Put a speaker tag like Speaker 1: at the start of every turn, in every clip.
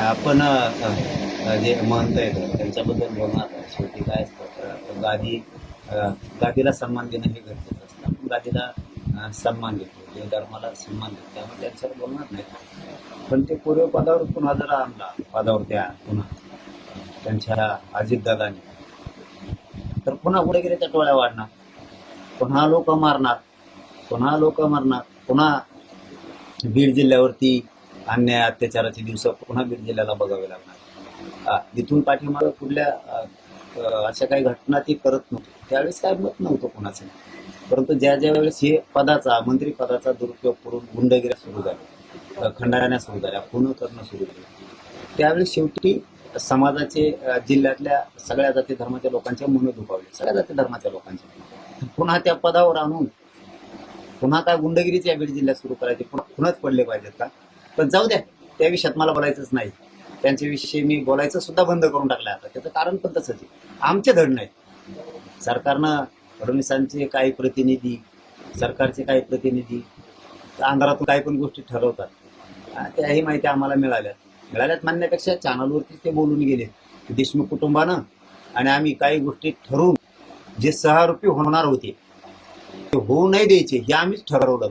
Speaker 1: आपण जे महंत आहेत त्यांच्याबद्दल बोलणार शेवटी काय असतं गादी गादीला सन्मान देणं हे गरजेचं असतं. आपण गादीला सन्मान देतो. जे धर्माला सन्मान देतो त्यामुळे त्यांच्यावर बोलणार नाही. पण ते पूर्व पदावर पुन्हा जर आणला. पदावर त्या पुन्हा. त्यांच्या अजितदादाने तर पुन्हा गुडेगिरीच्या टोळ्या वाढणार. पुन्हा लोक मारणार. पुन्हा लोक मारणार. पुन्हा बीड जिल्ह्यावरती अन्याय अत्याचाराचे दिवस पुन्हा बीड जिल्ह्याला बघावे लागणार. तिथून इथून पाठीमागं कुठल्या अशा काही घटना ती करत नव्हती. त्यावेळेस काय मत नव्हतं कोणाचं? परंतु ज्या ज्या वेळेस हे पदाचा मंत्री पदाचा दुरुपयोग करून गुंडगिऱ्या सुरू झाल्या खंडाळण्या सुरू झाल्या खून करणं सुरू झालं. त्यावेळेस शेवटी समाजाचे जिल्ह्यातल्या सगळ्या जाती धर्माच्या लोकांचे मन दुखावले. सगळ्या जाती धर्माच्या लोकांचे पुन्हा त्या पदावर आणून पुन्हा काय गुंडगिरीच्या बीड जिल्ह्यात सुरू करायचे पुन्हा खुणच पडले पाहिजेत का? पण जाऊ द्या त्या विषयात मला बोलायचंच नाही. त्यांच्याविषयी मी बोलायचं सुद्धा बंद करून टाकलं आता. त्याचं कारण पण तसंच आहे. आमचे धड नाहीत. सरकारनं फडणवीसांचे काही प्रतिनिधी सरकारचे काही प्रतिनिधी अंधारातून काही पण गोष्टी ठरवतात. त्याही माहिती आम्हाला मिळाल्या मिळाल्यात म्हणण्यापेक्षा चॅनलवरती ते बोलून गेले. देशमुख कुटुंबानं आणि आम्ही काही गोष्टी ठरवून जे सहारूपी होणार होते ते होऊ नाही द्यायचे हे आम्हीच ठरवलं.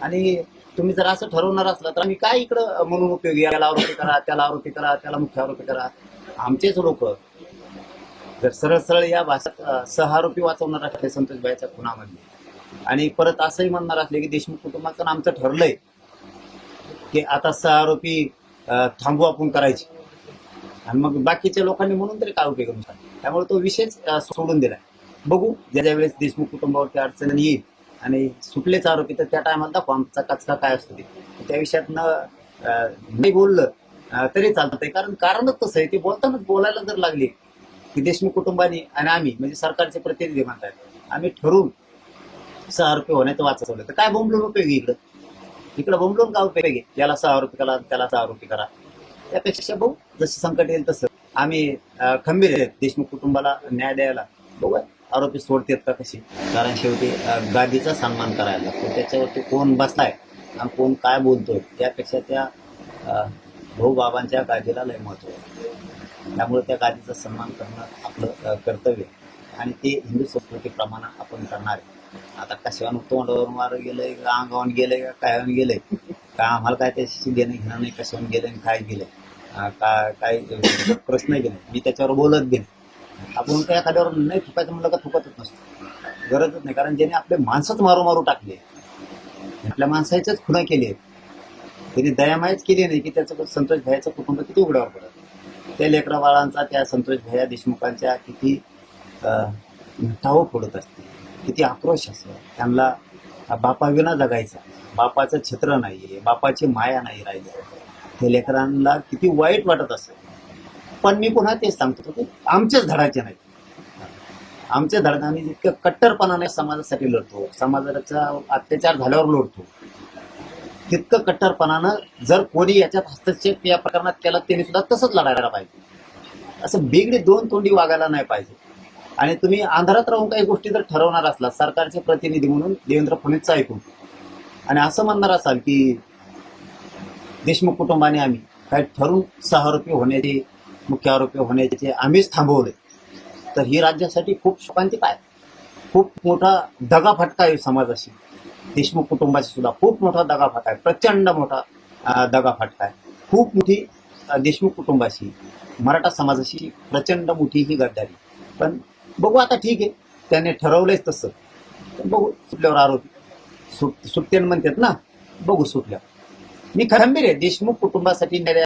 Speaker 1: आणि तुम्ही जर असं ठरवणार असला तर आम्ही काय इकडं म्हणून उपयोगी याला आरोपी करा त्याला आरोपी करा त्याला मुख्य आरोपी करा. आमचेच लोक जर सरळ सरळ या भाषेत अं, सहारोपी वाचवणार असले संतोष भाईच्या खुनामध्ये. आणि परत असंही म्हणणार असले की देशमुख कुटुंबाचं आमचं ठरलंय की आता सह आरोपी थांबू आपण करायचे. आणि मग बाकीच्या लोकांनी म्हणून तरी काय उपयोग त्यामुळे तो विषयच सोडून दिला बघू ज्या ज्या वेळेस देशमुख कुटुंबावरती अडचण येईल आणि सुटलेच आरोपी तर त्या टायमाला दाखवा आमचा कचका काय असतो ते. त्या विषयात नाही बोललं तरी चालतंय कारण कारणच तसं आहे. ते बोलतानाच बोलायला जर लागले की देशमुख कुटुंबाने आणि आम्ही म्हणजे सरकारचे प्रतिनिधी म्हणतात आम्ही ठरवून सहा आरोपी होण्याचं वाचवलं. तर काय बोंबलून उपयोगी इकडं? इकडं बोंबलून उपयोग उपयोगी याला सहा आरोपी करा त्याला सहा आरोपी करा. त्यापेक्षा भाऊ जसं संकट येईल तसं. आम्ही खंबीर आहेत. देशमुख कुटुंबाला न्याय द्यायला. बघू आरोपी सोडतात का कसे? कारण शेवटी गादीचा सन्मान करायला लागतो. त्याच्यावरती कोण बसलाय आणि कोण काय बोलतोय त्यापेक्षा त्या भाऊबाबांच्या भाऊ बाबांच्या गादीला लय महत्त्व आहे. त्यामुळे त्या गादीचा सन्मान करणं आपलं कर्तव्य आणि ते हिंदू संस्कृतीप्रमाणे आपण करणार आहे. आता कशावर तोंडावर मार गेलंय का अंगावर गेलंय का काय गेलंय? का आम्हाला काय त्याच्याशी घेणं घेणं नाही कशावर गेलं आणि काय गेलंय? काय काय प्रश्न नाही मी त्याच्यावर बोलत गेले आपण त्या एखाद्यावर नाही थुकायचं म्हणलं का थुकतच नसतं. गरजच नाही. कारण ज्याने आपले माणसंच मारू मारू टाकले. आपल्या माणसाच्याच खुणा केली. त्यांनी दयामायच केली नाही की त्याचं संतोष भयाचं कुटुंब किती उघड्यावर पडत. त्या लेकरा बाळांचा त्या संतोष भया देशमुखांच्या किती ठाव फोडत असते. किती आक्रोश असतो. त्यांना बापाविना जगायचा. बापाचं छत्र नाही आहे बापाची माया नाही राहिली. त्या लेकरांना किती वाईट वाटत असतं. पण मी पुन्हा तेच सांगतो की आमचेच धडाचे नाहीत. आमच्या धडाने आम्ही जितकं कट्टरपणाने समाजासाठी लढतो. समाजाचा अत्याचार झाल्यावर लढतो. तितकं कट्टरपणानं जर कोणी याच्यात हस्तक्षेप या प्रकरणात केला त्याने सुद्धा तसंच लढायला पाहिजे. असं बिगडी दोन तोंडी वागायला नाही पाहिजे. आणि तुम्ही अंधारात राहून काही गोष्टी जर ठरवणार असला सरकारचे प्रतिनिधी म्हणून देवेंद्र फडणवीसचं ऐकून. आणि असं म्हणणार असाल की देशमुख कुटुंबाने आम्ही काही ठरून सहारोपी होण्याची मुख्य आरोपी होण्याचे आम्हीच थांबवले तर ही राज्यासाठी खूप शोकांतिक आहे खूप मोठा दगाफटका आहे समाजाशी. देशमुख कुटुंबाशी सुद्धा खूप मोठा दगाफटका आहे. प्रचंड मोठा दगा दगाफटका आहे. खूप मोठी देशमुख कुटुंबाशी मराठा समाजाशी प्रचंड मोठी ही गद्दारी पण बघू आता ठीक आहे. त्याने ठरवलंयच तसं. बघू सुटल्यावर आरोपी. सुट सुटते म्हणतात ना बघू सुटल्यावर. मी खरंबीर आहे. देशमुख कुटुंबासाठी न्याय